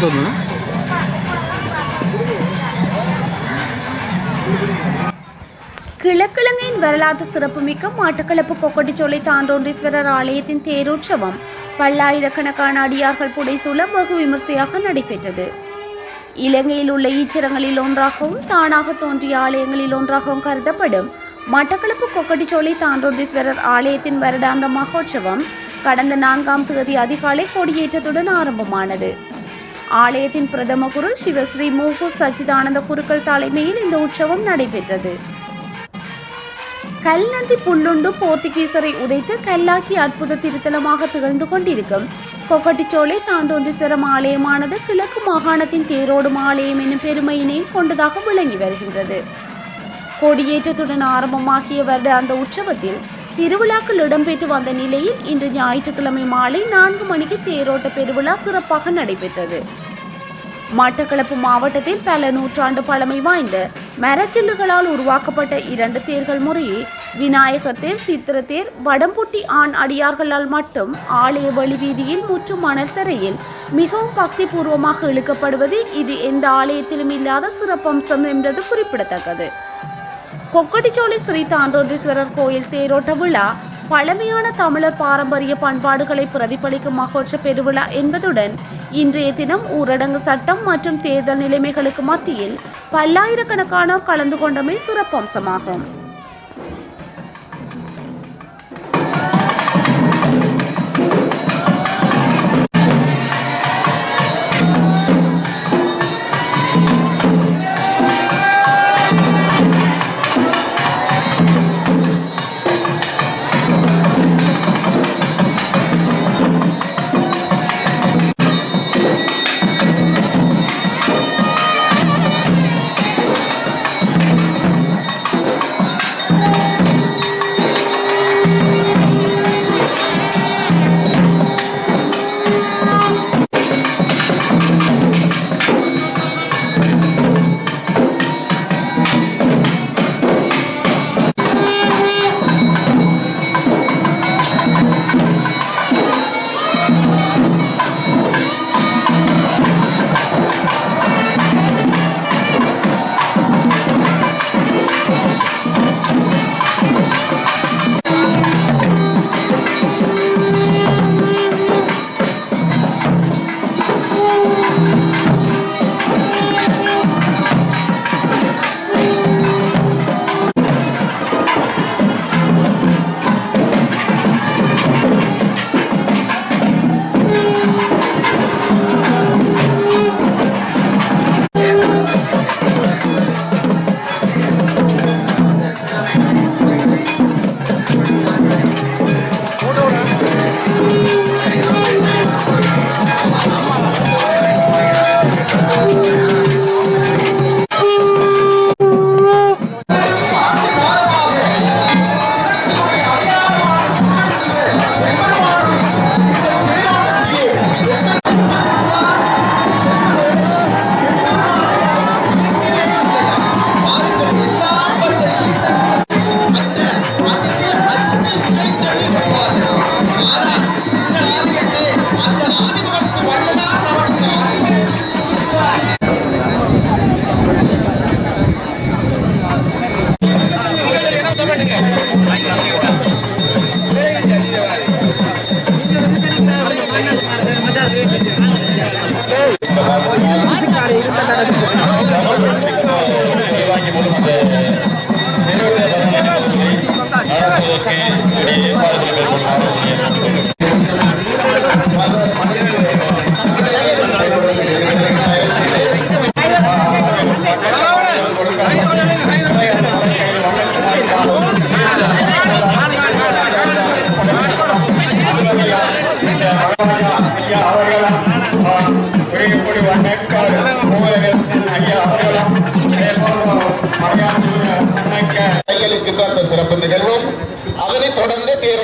சொல்லணும். கிழக்கிழங்கையின் வரலாற்று சிறப்புமிக்க மாட்டுக்களப்பு கொக்கட்டிச்சோலை தாண்டோன்றீஸ்வரர் ஆலயத்தின் தேரோற்சவம் பல்லாயிரக்கணக்கான அடியார்கள் புடைசூழ வெகு விமர்சையாக நடைபெற்றது. இலங்கையில் உள்ள ஈச்சரங்களில் ஒன்றாகவும் தானாக தோன்றிய ஆலயங்களில் ஒன்றாகவும் கருதப்படும் மட்டக்களப்பு கொக்கட்டிச்சோலை தாண்டோண்டீஸ்வரர் ஆலயத்தின் வருடாந்த மகோற்சவம் கடந்த நான்காம் தேதி அதிகாலை கொடியேற்றத்துடன் ஆரம்பமானது. ஆலயத்தின் பிரதம குரு சிவஸ்ரீ மூகு சச்சிதானந்த குருக்கள் தலைமையில் இந்த உற்சவம் நடைபெற்றது. கல்நந்தி புல்லுண்டு போர்த்துகீசரை உதைத்து கல்லாக்கி அற்புத திருத்தலமாக திகழ்ந்து கொண்டிருக்கும். கொக்கட்டிச்சோலை தாண்டோன்றீஸ்வரம் ஆலயமானது கிழக்கு மாகாணத்தின் தேரோடும் ஆலயம் என்னும் பெருமையினை கொண்டதாக விளங்கி வருகின்றது. கொடியேற்றத்துடன் ஆரம்பமாகிய வருட அந்த உற்சவத்தில் திருவிழாக்கள் இடம்பெற்று வந்த நிலையில் இன்று ஞாயிற்றுக்கிழமை மாலை நான்கு மணிக்கு தேரோட்ட பெருவிழா சிறப்பாக நடைபெற்றது. மட்டக்களப்பு மாவட்டத்தில் பல நூற்றாண்டு பழமை வாய்ந்த மரச்சில்லுகளால் உருவாக்கப்பட்ட இரண்டு தேர்கள் முறையே விநாயகர் தேர் சித்திர தேர் வடம்புட்டி ஆண் அடியார்களால் மட்டும் ஆலய வழிவீதியில் முற்றும் மணல் தரையில் மிகவும் பக்தி பூர்வமாக இழுக்கப்படுவது இது எந்த ஆலயத்திலும் இல்லாத சிறப்பம்சம் என்பது குறிப்பிடத்தக்கது. கொக்கட்டிச்சோலை ஸ்ரீ தாண்டோன்றீஸ்வரர் கோயில் தேரோட்ட விழா பழமையான தமிழர் பாரம்பரிய பண்பாடுகளை பிரதிபலிக்கும் மகோற்ச பெருவிழா என்பதுடன் இன்றைய தினம் ஊரடங்கு சட்டம் மற்றும் தேர்தல் நிலைமைகளுக்கு மத்தியில் பல்லாயிரக்கணக்கானோர் கலந்து கொண்டமை சிறப்பம்சமாகும்.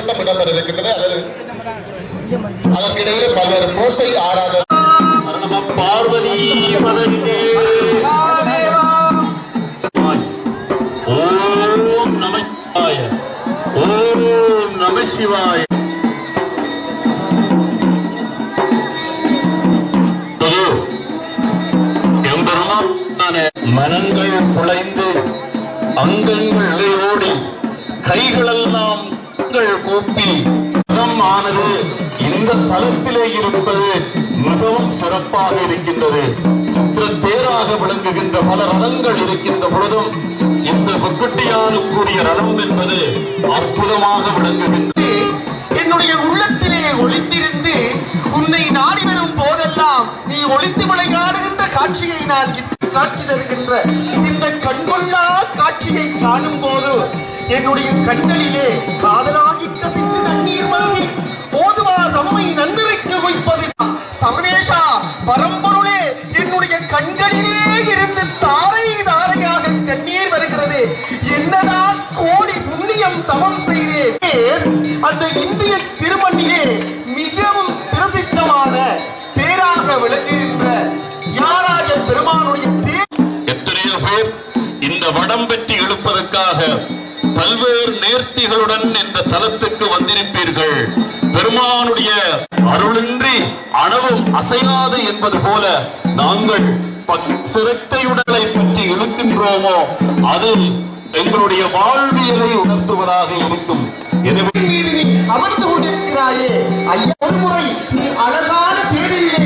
தொடர்ந்து இடம்பெற இருக்கின்றது? அதில் அதற்கிடையிலே பல்வேறு பூசை ஆராதனை பார்வதி பதவியே ஓம் ஓம் மனங்கள் குலைந்து அங்கங்கள் இழையோடி கைகளெல்லாம் கண்கள் கூப்பி ஆனது இந்த தளத்திலே இருப்பது மிகவும் சிறப்பாக இருக்கின்றது. சித்திர தேராக விளங்குகின்ற பல ரதங்கள் இருக்கின்ற பொழுதும் இந்த பொக்குட்டியானுக்குரிய ரதம் என்பது அற்புதமாக விளங்குகின்றது. என்னுடைய உள்ளத்திலே ஒளிந்திருந்து உன்னை நாடி வரும் போதெல்லாம் நீ ஒளிந்து விளையாடுகின்ற காட்சியை நான் இட்டு காட்சி தருகின்ற இந்த கண்கொள்ளா காட்சியை காணும் போது என்னுடைய கண்களிலே காதலாகி கசிந்து கண்ணீர் மல்கி போதுமா தம்மை நன்றிக்க வைப்பது? சர்வேஷா பரம்பொருளே என்னுடைய கண்களிலே இருந்து தாரை தாரையாக கண்ணீர் வருகிறது. என்னதான் கோடி புண்ணியம் தவம் செய்தேன்? அந்த இந்திய திருமண்ணிலே இந்த வடம் பெற்றி இழுப்பதற்காக பல்வேறு நேர்த்திகளுடன் இந்த தலத்துக்கு வந்திருப்பீர்கள். பெருமானுடைய அருளின்றி அணவும் அசையாது என்பது போல நாங்கள் பக்- உடலை பற்றி இழுக்கின்றோமோ அது எங்களுடைய வாழ்வியலை உணர்த்துவதாக இருக்கும். எனவே அமர்ந்து கொண்டிருக்கிறாயே ஐயா ஒரு முறை நீ அழகான தேரிலே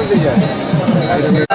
Sen de gel.